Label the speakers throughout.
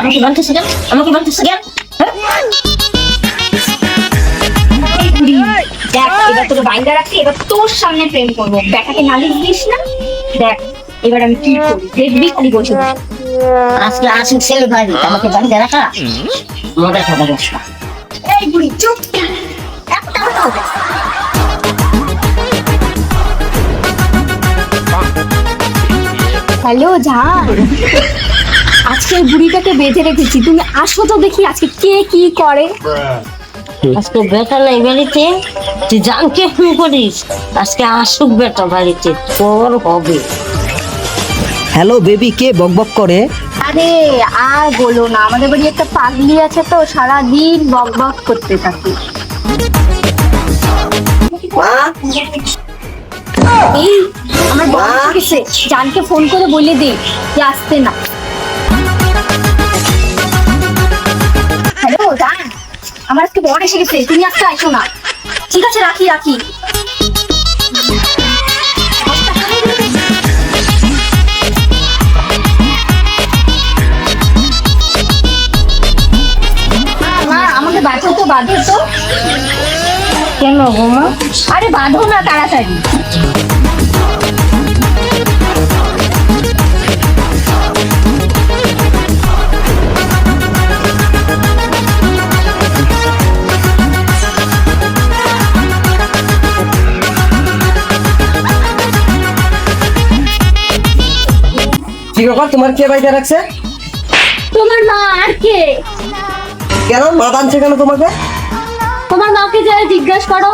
Speaker 1: আমাকে বানতেছে কেন আমাকে বানতেছে কেন হ্যাঁ?
Speaker 2: দেখ, এবার তোকে বাইন্দা রাখছি, এবার তোর সামনে প্রেম করব। ব্যাটাকে নালিশ দিস না। দেখ, এবার আমি কি করি? দেখবি, খালি বসে।
Speaker 1: আজকে ছেলে ভাই, আমাকে রাখা?
Speaker 2: এই বুড়ি, চুপ। হ্যালো, জান। আজকে ওই বুড়িটাকে বেঁধে রেখেছি। তুমি আসো তো দেখি আজকে কে কি করে।
Speaker 1: আজকে বেটা নাই বাড়িতে তুই জানকে ফোন করিস? আজকে আসুক বেটা বাড়িতে তোর হবে।
Speaker 3: হ্যালো বেবি কে বকবক করে?
Speaker 2: আরে আর বলো না আমাদের বাড়ি একটা পাগলি আছে তো সারা দিন বক বক করতে থাকে। এই আমার বর জানকে ফোন করে বলে দে যে আসতে না। আমার একটু বর এসে গেছে তুমি আজকে আইসো না। ঠিক আছে রাখি রাখি। আমাকে তো বাঁধো তো।
Speaker 1: কেন বৌমা
Speaker 2: আরে বাঁধো না তাড়াতাড়ি।
Speaker 3: কি ব্যাপার? তোমার কে বাড়িতে রাখছে?
Speaker 2: তোমার মা আর কে?
Speaker 3: কেন? মা বানছে কেন তোমাকে?
Speaker 2: তোমার মাকে যাই জিজ্ঞাসা করো।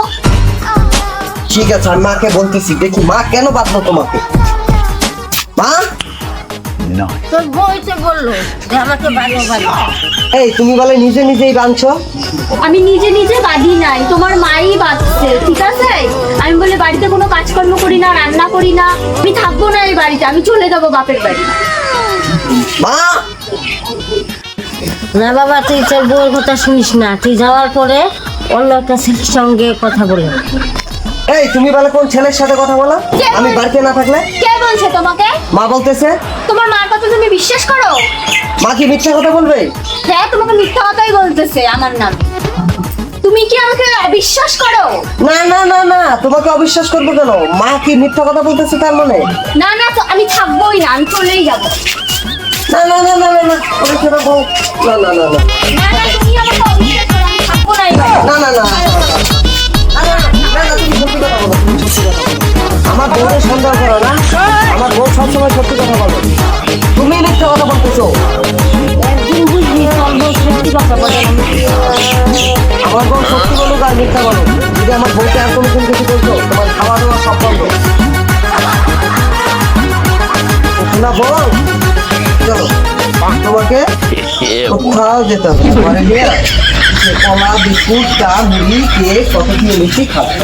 Speaker 3: ঠিক আছে আমি মাকে বলতেছি। দেখি মা কেন বাঁধলো তোমাকে? মা?
Speaker 1: তোর বইতে বলল যে আমাকে বাড়ি বাড়ি
Speaker 3: এই তুমি বলে নিজে নিজেই বাঁধছো
Speaker 2: আমি নিজে নিজে বাঁধি নাই। তোমার মাই বাঁধছে ঠিক আছে? আমি বলে বাড়িতে কোনো কাজকর্ম করি না রান্না করি না। আমি থাকব না এই বাড়িতে আমি চলে যাব বাপের বাড়ি।
Speaker 3: মা!
Speaker 1: না বাবা তুই তোর বউর কথা শুনিস না। তুই যাওয়ার পরে অন্য একটা ছেলের সঙ্গে কথা বলে
Speaker 3: এই তুমি বলে কোন ছেলের সাথে কথা বলো আমি বাড়িতে না থাকলে?
Speaker 2: কে বলছে তোমাকে?
Speaker 3: মা বলতেছে।
Speaker 2: তোমার মার কথা তুমি বিশ্বাস করো?
Speaker 3: মা কি মিথ্যা কথা বলবে?
Speaker 2: হ্যাঁ তোমাকে মিথ্যা কথাই বলতেছে আমার নাম। তুমি কি আমাকে অবিশ্বাস করো
Speaker 3: না না না না তোমাকে অবিশ্বাস করব কেন মা কি মিথ্যা কথা বলতেছে তার মনে
Speaker 2: না না তো আমি থাকবোই না আমি চলেই যাব
Speaker 3: না না না না না না ওরে ছেড়ে দাও। না না না না
Speaker 2: না না তুমি আমাকে অবিশ্বাস করো আমি থাকব না
Speaker 3: না না না না, না, না, না, তুমি কথা বলো, তুমি সত্যি কথা বলো। আমার বউকে সন্দেহ করো না আমার বউ সবসময় সত্যি কথা বলো তুমি মিথ্যা কথা বলতেছো
Speaker 1: একদিন বুঝবি সত্যি কথা বলে না।
Speaker 3: আমার বউ সত্যি বলুক আর মিথ্যা বলো যদি আমার বউকে আর কোনো কিছু বলছো তোমার খাওয়া দাওয়া সব বন্ধ। শোনা বল চলো, তোমাকে কোথাও যেতে হবে, ঘরে গিয়ে কলা, বিস্কুট, চা, মুড়ি, কেক, কত কি মিষ্টি খাবে।